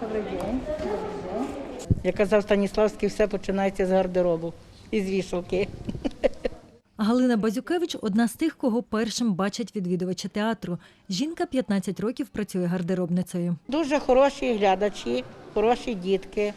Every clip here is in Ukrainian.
Добрий день. Як казав Станіславський, все починається з гардеробу і з вішалки. Галина Базюкевич одна з тих, кого першим бачать відвідувачі театру. Жінка 15 років працює гардеробницею. Дуже хороші глядачі, хороші дітки.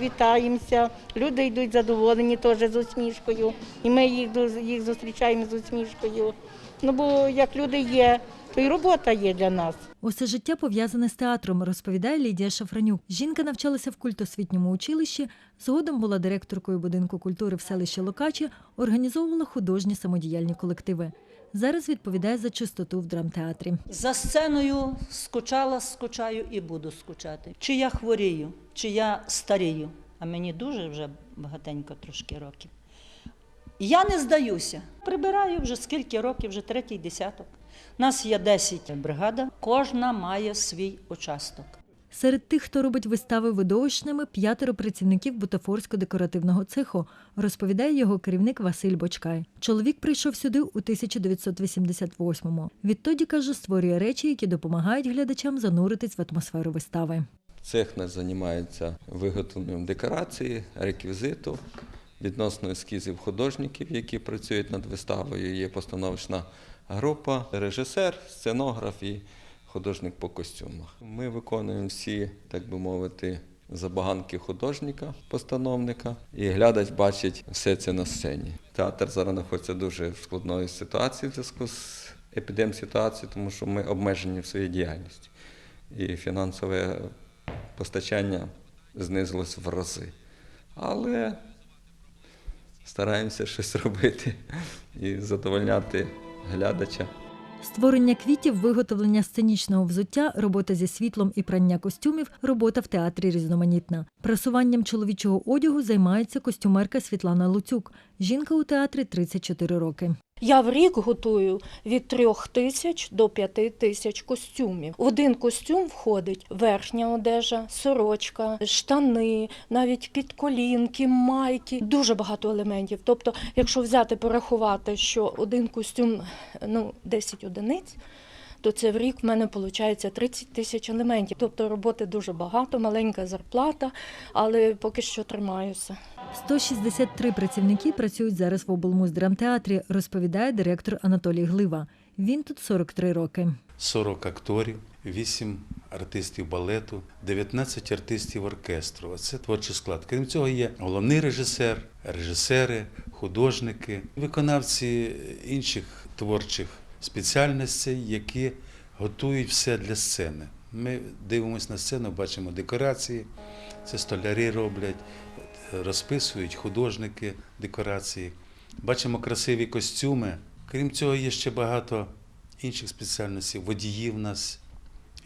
Вітаємося, люди йдуть задоволені теж з усмішкою. І ми їх, дуже- їх зустрічаємо з усмішкою. Ну бо як люди є, то і робота є для нас. Усе життя пов'язане з театром, розповідає Лідія Шафранюк. Жінка навчалася в культосвітньому училищі, згодом була директоркою будинку культури в селищі Локачі, організовувала художні самодіяльні колективи. Зараз відповідає за чистоту в драмтеатрі. За сценою скучала, скучаю і буду скучати. Чи я хворію, чи я старію, а мені дуже вже багатенько трошки років. Я не здаюся. Прибираю вже скільки років, вже третій десяток. Нас є 10 бригада, кожна має свій участок. Серед тих, хто робить вистави видовищними, п'ятеро працівників бутафорсько-декоративного цеху, розповідає його керівник Василь Бочкай. Чоловік прийшов сюди у 1988-му. Відтоді, каже, створює речі, які допомагають глядачам зануритись в атмосферу вистави. Цех наш займається виготовленням декорації, реквізиту, відносно ескізів художників, які працюють над виставою. Є постановочна група, режисер, сценограф і художник по костюмах. Ми виконуємо всі, так би мовити, забаганки художника, постановника, і глядач бачить все це на сцені. Театр зараз знаходиться дуже в складної ситуації в зв'язку з епідем-ситуацією, тому що ми обмежені в своїй діяльності. І фінансове постачання знизилось в рази. Але стараємося щось робити і задовольняти глядача. Створення квітів, виготовлення сценічного взуття, робота зі світлом і прання костюмів, робота в театрі різноманітна. Прасуванням чоловічого одягу займається костюмерка Світлана Луцюк. Жінка у театрі 34 роки. Я в рік готую від трьох тисяч до п'яти тисяч костюмів. В один костюм входить верхня одежа, сорочка, штани, навіть підколінки, майки. Дуже багато елементів. Тобто, якщо взяти порахувати, що один костюм ну 10 одиниць. То це в рік в мене виходить 30 тисяч елементів. Тобто роботи дуже багато, маленька зарплата, але поки що тримаюся. 163 працівники працюють зараз в облмуздрамтеатрі, розповідає директор Анатолій Глива. Він тут 43 роки. 40 акторів, 8 артистів балету, 19 артистів оркестру. Це творчий склад. Крім цього, є головний режисер, режисери, художники, виконавці інших творчих спеціальностей, які готують все для сцени. Ми дивимося на сцену, бачимо декорації, це столяри роблять, розписують художники декорації. Бачимо красиві костюми. Крім цього, є ще багато інших спеціальностей. Водії в нас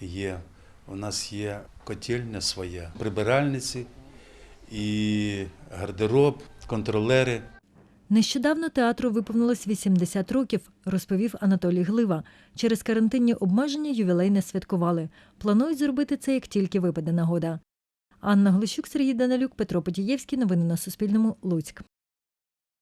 є. У нас є котельня своя, прибиральниці і гардероб, контролери. Нещодавно театру виповнилось 80 років, розповів Анатолій Глива. Через карантинні обмеження ювілей не святкували. Планують зробити це, як тільки випаде нагода. Анна Глищук, Сергій Данилюк, Петро Потієвський. Новини на Суспільному. Луцьк.